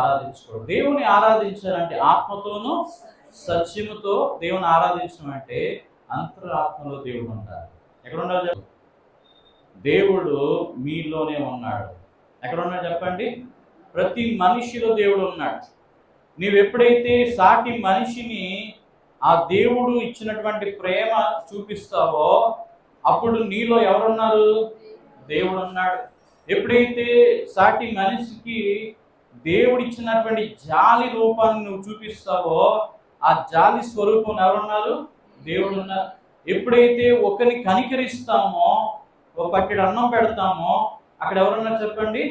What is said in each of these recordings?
ఆరాధించుకోవడం. దేవుని ఆరాధించాలంటే ఆత్మతోనూ సత్యముతో దేవుని ఆరాధించడం అంటే అంతరాత్మలో దేవుడు ఉండాలి. ఎక్కడ ఉండాలి దేవుడు మీలోనే ఉన్నాడు. ఎక్కడ ఉన్నాడు చెప్పండి? ప్రతి మనిషిలో దేవుడు ఉన్నాడు. నీవు ఎప్పుడైతే సాటి మనిషిని ఆ దేవుడు ఇచ్చినటువంటి ప్రేమ చూపిస్తావో అప్పుడు నీలో ఎవరున్నారు? దేవుడు ఉన్నాడు. ఎప్పుడైతే సాటి మనిషికి దేవుడిచ్చినటువంటి జాలి రూపాన్ని నువ్వు చూపిస్తావో ఆ జాలి స్వరూపం ఎవరున్నారు? దేవుడు ఉన్నారు ఎప్పుడైతే ఒకరిని కనికరిస్తామో ఒక పట్టెడు అన్నం పెడతామో అక్కడ ఎవరున్నారు చెప్పండి?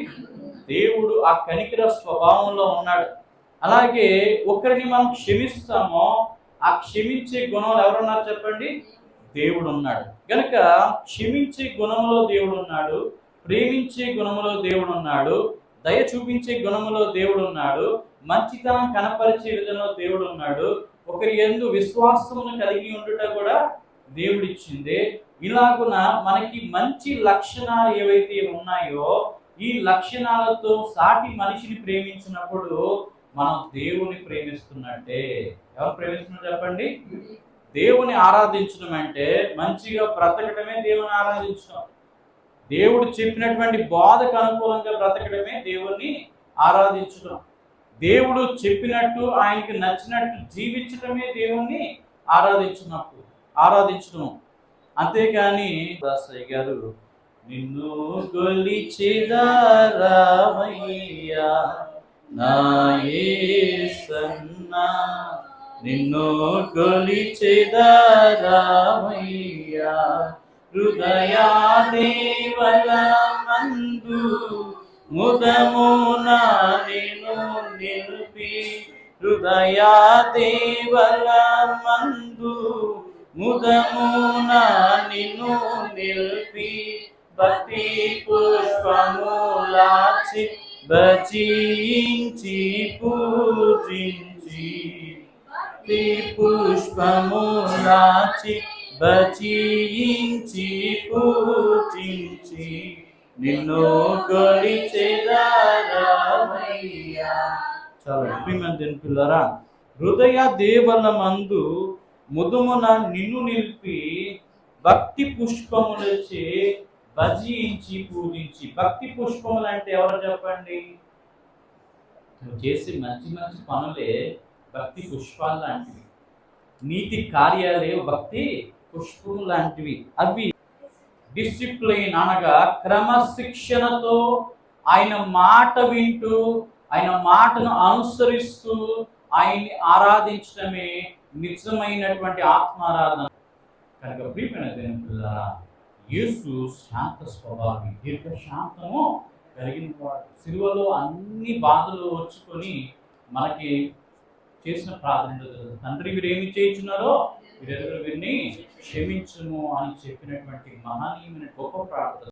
దేవుడు ఆ కనికర స్వభావంలో ఉన్నాడు. అలాగే ఒకరిని మనం క్షమిస్తామో ఆ క్షమించే గుణంలో ఎవరున్నారు చెప్పండి? దేవుడు ఉన్నాడు కనుక క్షమించే గుణంలో దేవుడు ఉన్నాడు ప్రేమించే గుణంలో దేవుడు ఉన్నాడు దయ చూపించే గుణములో దేవుడు ఉన్నాడు మంచితనం కనపరిచే విధంలో దేవుడు ఉన్నాడు ఒకరి ఎందు విశ్వాసమును కలిగి ఉండుట కూడా దేవుడిచ్చింది. ఇలాగున మనకి మంచి లక్షణాలు ఏవైతే ఉన్నాయో ఈ లక్షణాలతో సాటి మనిషిని ప్రేమించినప్పుడు మనం దేవుని ప్రేమిస్తున్నట్టే. ఎవరు ప్రేమిస్తున్నారు చెప్పండి? దేవుని ఆరాధించడం అంటే మంచిగా బ్రతకడమే దేవుని ఆరాధించడం. దేవుడు చెప్పినటువంటి బోధకు అనుకూలంగా బ్రతకడమే దేవుణ్ణి ఆరాధించడం దేవుడు చెప్పినట్టు ఆయనకి నచ్చినట్టు జీవించడమే దేవుణ్ణి ఆరాధించినప్పుడు ఆరాధించడం అంతేకాని దాసయ్య గారు నిన్ను కొలిచిదారామయ్యా నాయసన్నా నిన్ను కొలిచిదారామయ్యా హృదయాదేవలమందు దేవల మందు ముదమున నిన్ను నిలిపి. హృదయాదేవలమందు దేవల ముదమున నిన్ను నిలిపి. భక్తి పుష్పములాచి బచించి పూజించి. భక్తి పుష్పములాచి బచించి పూజించి నిన్ను కొలిచెదారమయ్యా చాలా ప్రియమైన పిల్లరా హృదయ దేవల మందు ముదుమున నిన్ను నిలిపి భక్తి పుష్పములచే భజించి పూజించి. భక్తి పుష్పములు అంటే ఎవరు చెప్పండి? నువ్వు చేసే మంచి మంచి పనులే భక్తి పుష్పాలు లాంటివి. నీతి కార్యాలే భక్తి పుష్పం లాంటివి. అవి డిసిప్లిన్ అనగా క్రమశిక్షణతో ఆయన మాట వింటూ ఆయన మాటను అనుసరిస్తూ ఆయన్ని ఆరాధించడమే నిజమైనటువంటి ఆత్మారాధన. కనుక ప్రియమైన దేవుని యేసు శాంత స్వభావి దీర్ఘ శాంతము కలిగిన వాడు. సిలువలో అన్ని బాధలు వచ్చుకొని మనకి చేసిన ప్రార్థన తండ్రి మీరు ఏమి చేయించున్నారో వీరెవరు వీరిని క్షమించుము అని చెప్పినటువంటి మహనీయమైన గొప్ప ప్రార్థన.